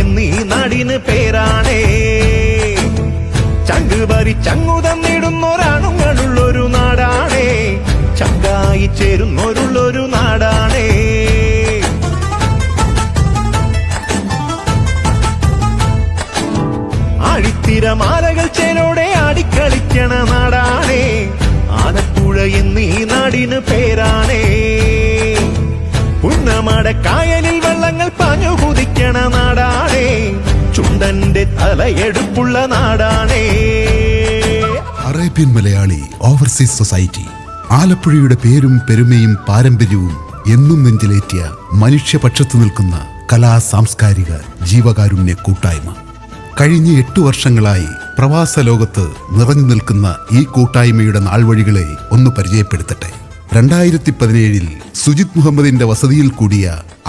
എന്നീ നാടിന് പേരാണേ. ചങ്കുപറി ചങ്ങുതം നേടുന്നൊരാണുങ്ങളുള്ളൊരു നാടാണേ. ചങ്കായി ചേരുന്നൊരുള്ളൊരു നാടാണേ. ആഴിത്തിരമാലകൾ ചേരോടെ ആടിക്കളിക്കണ നാടാണേ. ആലപ്പുഴ എന്നീ നാടിന് പേരാണേ. ഉന്നമട കായലിൽ വെള്ളങ്ങൾ പാഞ്ഞു കുതിക്കണ നാടാണേ ചുണ്ടന്റെ തലയെടുപ്പുള്ള നാടാണേ. Arabian Malayali overseas society. ആലപ്പുഴയുടെ പേരും പെരുമയും പാരമ്പര്യവും എന്നും നെഞ്ചിലേറ്റിയ മനുഷ്യപക്ഷത്തു നിൽക്കുന്ന കലാ സാംസ്കാരിക ജീവകാരുണ്യ കൂട്ടായ്മ. കഴിഞ്ഞ എട്ടു വർഷങ്ങളായി പ്രവാസ ലോകത്ത് നിറഞ്ഞു നിൽക്കുന്ന ഈ കൂട്ടായ്മയുടെ നാൾവഴികളെ ഒന്ന് പരിചയപ്പെടുത്തട്ടെ. രണ്ടായിരത്തി പതിനേഴിൽ സുജിത് മുഹമ്മദിന്റെ വസതിയിൽ കൂടിയ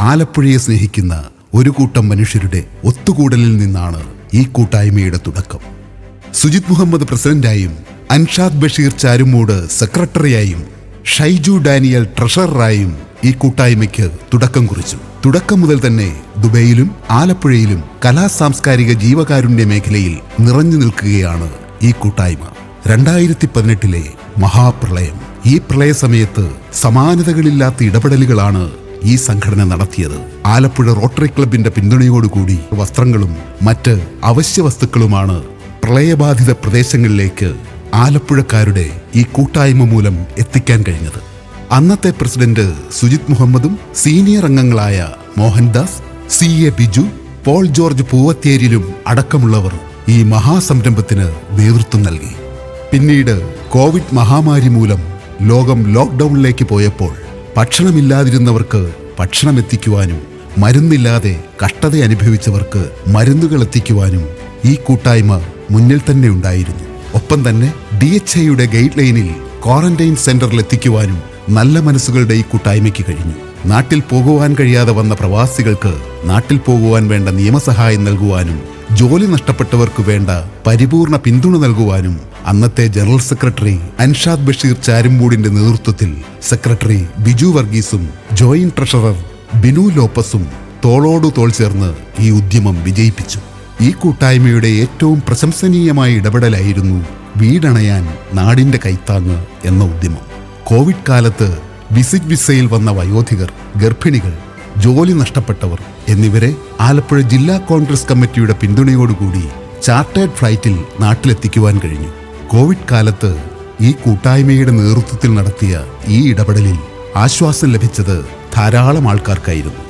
ആലപ്പുഴയെ സ്നേഹിക്കുന്ന ഒരു കൂട്ടം മനുഷ്യരുടെ ഒത്തുകൂടലിൽ നിന്നാണ് ഈ കൂട്ടായ്മയുടെ തുടക്കം. സുജിത് മുഹമ്മദ് പ്രസിഡന്റായും അൻഷാദ് ബഷീർ ചാരുമൂട് സെക്രട്ടറിയായും ഷൈജു ഡാനിയൽ ട്രഷററായും ഈ കൂട്ടായ്മയ്ക്ക് തുടക്കം കുറിച്ചു. തുടക്കം മുതൽ തന്നെ ദുബൈയിലും ആലപ്പുഴയിലും കലാ സാംസ്കാരിക ജീവകാരുണ്യ മേഖലയിൽ നിറഞ്ഞു നിൽക്കുകയാണ് ഈ കൂട്ടായ്മ. രണ്ടായിരത്തി പതിനെട്ടിലെ മഹാപ്രളയം. ഈ പ്രളയ സമയത്ത് സമാനതകളില്ലാത്ത ഇടപെടലുകളാണ് ഈ സംഘടന നടത്തിയത്. ആലപ്പുഴ റോട്ടറി ക്ലബിന്റെ പിന്തുണയോടുകൂടി വസ്ത്രങ്ങളും മറ്റ് അവശ്യ വസ്തുക്കളുമാണ് പ്രളയബാധിത പ്രദേശങ്ങളിലേക്ക് ആലപ്പുഴക്കാരുടെ ഈ കൂട്ടായ്മ മൂലം എത്തിക്കാൻ കഴിഞ്ഞത്. അന്നത്തെ പ്രസിഡന്റ് സുജിത് മുഹമ്മദും സീനിയർ അംഗങ്ങളായ Mohandas C A Biju Paul George പൂവത്തേരിലും അടക്കമുള്ളവർ ഈ മഹാസംരംഭത്തിന് നേതൃത്വം നൽകി. പിന്നീട് കോവിഡ് മഹാമാരി മൂലം ലോകം ലോക്ക്ഡൌണിലേക്ക് പോയപ്പോൾ ഭക്ഷണമില്ലാതിരുന്നവർക്ക് ഭക്ഷണം എത്തിക്കുവാനും മരുന്നില്ലാതെ കഷ്ടത അനുഭവിച്ചവർക്ക് മരുന്നുകൾ എത്തിക്കുവാനും ഈ കൂട്ടായ്മ മുന്നിൽ തന്നെ ഉണ്ടായിരുന്നു. ഒപ്പം തന്നെ ഡി എച്ച് ഐയുടെ ഗൈഡ് ലൈനിൽ ക്വാറന്റൈൻ സെന്ററിൽ എത്തിക്കുവാനും നല്ല മനസ്സുകളുടെ ഈ കൂട്ടായ്മയ്ക്ക് കഴിഞ്ഞു. നാട്ടിൽ പോകുവാൻ കഴിയാതെ വന്ന പ്രവാസികൾക്ക് നാട്ടിൽ പോകുവാൻ വേണ്ട നിയമസഹായം നൽകുവാനും ജോലി നഷ്ടപ്പെട്ടവർക്ക് വേണ്ട പരിപൂർണ പിന്തുണ നൽകുവാനും അന്നത്തെ ജനറൽ സെക്രട്ടറി അൻഷാദ് ബഷീർ ചാരുംബൂടിന്റെ നേതൃത്വത്തിൽ സെക്രട്ടറി ബിജു വർഗീസും ജോയിന്റ് ട്രഷറർ ബിനു ലോപ്പസും തോളോടു തോൾ ചേർന്ന് ഈ ഉദ്യമം വിജയിപ്പിച്ചു. ഈ കൂട്ടായ്മയുടെ ഏറ്റവും പ്രശംസനീയമായ ഇടപെടലായിരുന്നു വീടണയാൻ നാടിന്റെ കൈത്താങ്ങ് എന്ന ഉദ്യമം. കോവിഡ് കാലത്ത് വിസിറ്റ് വിസയിൽ വന്ന വയോധികർ ഗർഭിണികൾ ജോലി നഷ്ടപ്പെട്ടവർ എന്നിവരെ ആലപ്പുഴ ജില്ലാ കോൺഗ്രസ് കമ്മിറ്റിയുടെ പിന്തുണയോടുകൂടി ചാർട്ടേഡ് ഫ്ലൈറ്റിൽ നാട്ടിലെത്തിക്കുവാൻ കഴിഞ്ഞു. കോവിഡ് കാലത്ത് ഈ കൂട്ടായ്മയുടെ നേതൃത്വത്തിൽ നടത്തിയ ഈ ഇടപെടലിൽ ആശ്വാസം ലഭിച്ചത് ധാരാളം ആൾക്കാർക്കായിരുന്നു.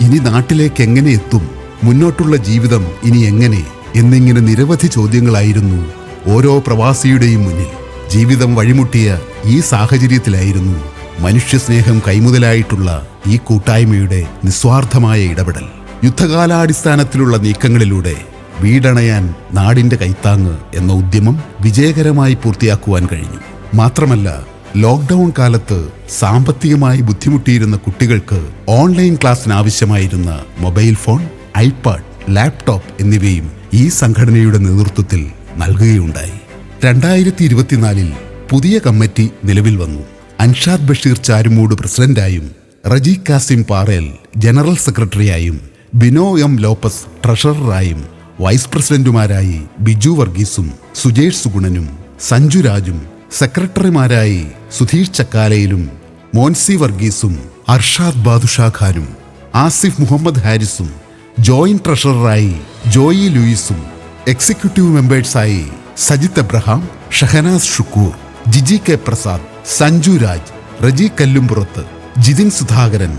ഇനി നാട്ടിലേക്ക് എങ്ങനെ എത്തും മുന്നോട്ടുള്ള ജീവിതം ഇനി എങ്ങനെ എന്നിങ്ങനെ നിരവധി ചോദ്യങ്ങളായിരുന്നു ഓരോ പ്രവാസിയുടെയും മുന്നിൽ. ജീവിതം വഴിമുട്ടിയ ഈ സാഹചര്യത്തിലായിരുന്നു മനുഷ്യസ്നേഹം കൈമുതലായിട്ടുള്ള ഈ കൂട്ടായ്മയുടെ നിസ്വാർത്ഥമായ ഇടപെടൽ. യുദ്ധകാലാടിസ്ഥാനത്തിലുള്ള നീക്കങ്ങളിലൂടെ വീടണയാൻ നാടിന്റെ കൈത്താങ്ങ് എന്ന ഉദ്യമം വിജയകരമായി പൂർത്തിയാക്കുവാൻ കഴിഞ്ഞു. മാത്രമല്ല ലോക്ക്ഡൗൺ കാലത്ത് സാമ്പത്തികമായി ബുദ്ധിമുട്ടിയിരുന്ന കുട്ടികൾക്ക് ഓൺലൈൻ ക്ലാസ്സിന് ആവശ്യമായിരുന്ന മൊബൈൽ ഫോൺ ഐപാഡ് ലാപ്ടോപ്പ് എന്നിവയും ഈ സംഘടനയുടെ നേതൃത്വത്തിൽ നൽകുകയുണ്ടായി. രണ്ടായിരത്തി ഇരുപത്തിനാലിൽ പുതിയ കമ്മിറ്റി നിലവിൽ വന്നു. അൻഷാദ് ബഷീർ ചാരുമൂട് പ്രസിഡന്റായും റജി കാസിം പാറേൽ ജനറൽ സെക്രട്ടറിയായും ബിനോ എം ലോപ്പസ് ട്രഷററായും വൈസ് പ്രസിഡന്റുമാരായി ബിജു വർഗീസും സുജേഷ് സുഗുണനും സഞ്ജു രാജും സെക്രട്ടറിമാരായി സുധീഷ് ചക്കാലയിലും മോൻസി വർഗീസും അർഷാദ് ബാദുഷാ ഖാനും ആസിഫ് മുഹമ്മദ് ഹാരിസും ജോയിന്റ് ട്രഷററായി ജോയി ലൂയിസും executive മെമ്പേഴ്സായി Sajith Abraham Shahnaz Shukkur Jiji K Prasad Sanju Raj Reji Kallumpurath Jithin Sudhakaran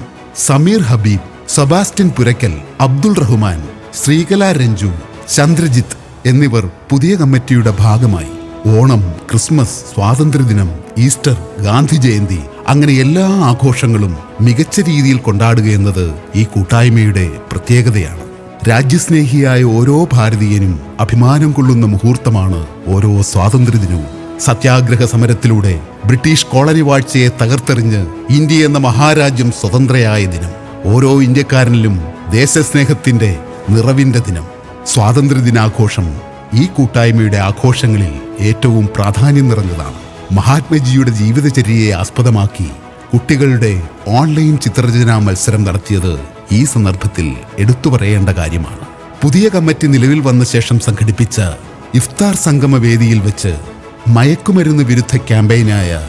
Sameer Habeeb Sebastian Purakkal Abdul Rahman Sreekala Ranju Chandrajith എന്നിവർ പുതിയ കമ്മിറ്റിയുടെ ഭാഗമായി. ഓണം ക്രിസ്മസ് സ്വാതന്ത്ര്യദിനം ഈസ്റ്റർ ഗാന്ധി ജയന്തി അങ്ങനെ എല്ലാ ആഘോഷങ്ങളും മികച്ച രീതിയിൽ കൊണ്ടാടുക എന്നത് ഈ കൂട്ടായ്മയുടെ പ്രത്യേകതയാണ്. രാജ്യസ്നേഹിയായ ഓരോ ഭാരതീയനും അഭിമാനം കൊള്ളുന്ന മുഹൂർത്തമാണ് ഓരോ സ്വാതന്ത്ര്യദിനവും. സത്യാഗ്രഹ സമരത്തിലൂടെ ബ്രിട്ടീഷ് കോളനി വാഴ്ചയെ തകർത്തെറിഞ്ഞ് ഇന്ത്യ എന്ന മഹാരാജ്യം സ്വതന്ത്രയായ ദിനം. ഓരോ ഇന്ത്യക്കാരനിലും ദേശസ്നേഹത്തിന്റെ നിറവിന്റെ ദിനം. സ്വാതന്ത്ര്യദിനാഘോഷം ഈ കൂട്ടായ്മയുടെ ആഘോഷങ്ങളിൽ ഏറ്റവും പ്രാധാന്യം നിറഞ്ഞതാണ്. മഹാത്മജിയുടെ ജീവിതചര്യയെ ആസ്പദമാക്കി കുട്ടികളുടെ ഓൺലൈൻ ചിത്രരചനാ മത്സരം നടത്തിയത് ഈ സന്ദർഭത്തിൽ എടുത്തു പറയേണ്ട കാര്യമാണ്. പുതിയ കമ്മിറ്റി നിലവിൽ വന്ന ശേഷം സംഘടിപ്പിച്ച ഇഫ്താർ സംഗമ വേദിയിൽ വെച്ച് മയക്കുമരുന്ന് വിരുദ്ധ ക്യാമ്പയിനായ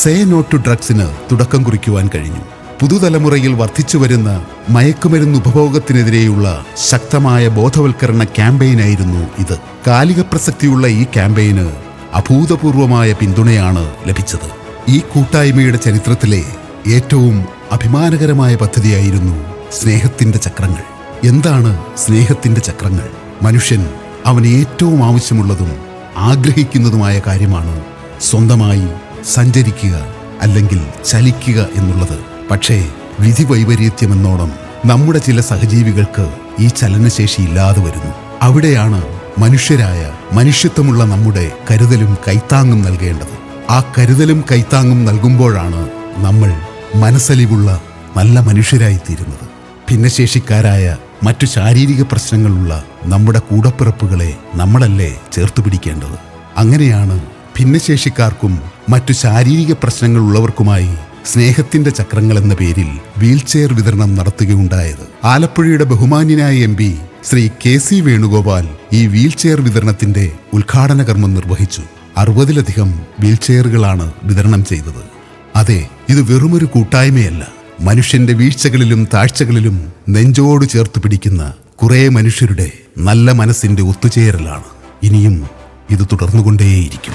സേ നോട്ട് ടു ഡ്രഗ്സിന് തുടക്കം കുറിക്കുവാൻ കഴിഞ്ഞു. പുതുതലമുറയിൽ വർദ്ധിച്ചുവരുന്ന മയക്കുമരുന്ന് ഉപഭോഗത്തിനെതിരെയുള്ള ശക്തമായ ബോധവൽക്കരണ ക്യാമ്പയിനായിരുന്നു ഇത്. കാലിക പ്രസക്തിയുള്ള ഈ ക്യാമ്പയിന് അഭൂതപൂർവമായ പിന്തുണയാണ് ലഭിച്ചത്. ഈ കൂട്ടായ്മയുടെ ചരിത്രത്തിലെ ഏറ്റവും അഭിമാനകരമായ പദ്ധതിയായിരുന്നു സ്നേഹത്തിന്റെ ചക്രങ്ങൾ. എന്താണ് സ്നേഹത്തിന്റെ ചക്രങ്ങൾ? മനുഷ്യൻ അവന് ഏറ്റവും ആവശ്യമുള്ളതും ആഗ്രഹിക്കുന്നതുമായ കാര്യമാണ് സ്വന്തമായി സഞ്ചരിക്കുക അല്ലെങ്കിൽ ചലിക്കുക എന്നുള്ളത്. പക്ഷേ വിധി വൈപരീത്യമെന്നോണം നമ്മുടെ ചില സഹജീവികൾക്ക് ഈ ചലനശേഷി ഇല്ലാതെ വരുന്നു. അവിടെയാണ് മനുഷ്യരായ മനുഷ്യത്വമുള്ള നമ്മുടെ കരുതലും കൈത്താങ്ങും നൽകേണ്ടത്. ആ കരുതലും കൈത്താങ്ങും നൽകുമ്പോഴാണ് നമ്മൾ മനസ്സലിവുള്ള നല്ല മനുഷ്യരായി മനുഷ്യരായിത്തീരുന്നത് ഭിന്നശേഷിക്കാരായ മറ്റു ശാരീരിക പ്രശ്നങ്ങളുള്ള നമ്മുടെ കൂടപ്പിറപ്പുകളെ നമ്മളല്ലേ ചേർത്ത് പിടിക്കേണ്ടത്? അങ്ങനെയാണ് ഭിന്നശേഷിക്കാർക്കും മറ്റു ശാരീരിക പ്രശ്നങ്ങളുള്ളവർക്കുമായി സ്നേഹത്തിന്റെ ചക്രങ്ങൾ എന്ന പേരിൽ വീൽചെയർ വിതരണം നടത്തുകയുണ്ടായത്. ആലപ്പുഴയുടെ ബഹുമാന്യനായ M P Shri K C Venugopal ഈ വീൽചെയർ വിതരണത്തിന്റെ ഉദ്ഘാടന കർമ്മം നിർവഹിച്ചു. അറുപതിലധികം വീൽചെയറുകളാണ് വിതരണം ചെയ്തത്. അതെ ഇത് വെറുമൊരു കൂട്ടായ്മയല്ല. മനുഷ്യന്റെ വീഴ്ചകളിലും താഴ്ചകളിലും നെഞ്ചോട് ചേർത്ത് പിടിക്കുന്ന കുറേ മനുഷ്യരുടെ നല്ല മനസ്സിന്റെ ഒത്തുചേരലാണ്. ഇനിയും ഇത് തുടർന്നുകൊണ്ടേയിരിക്കും.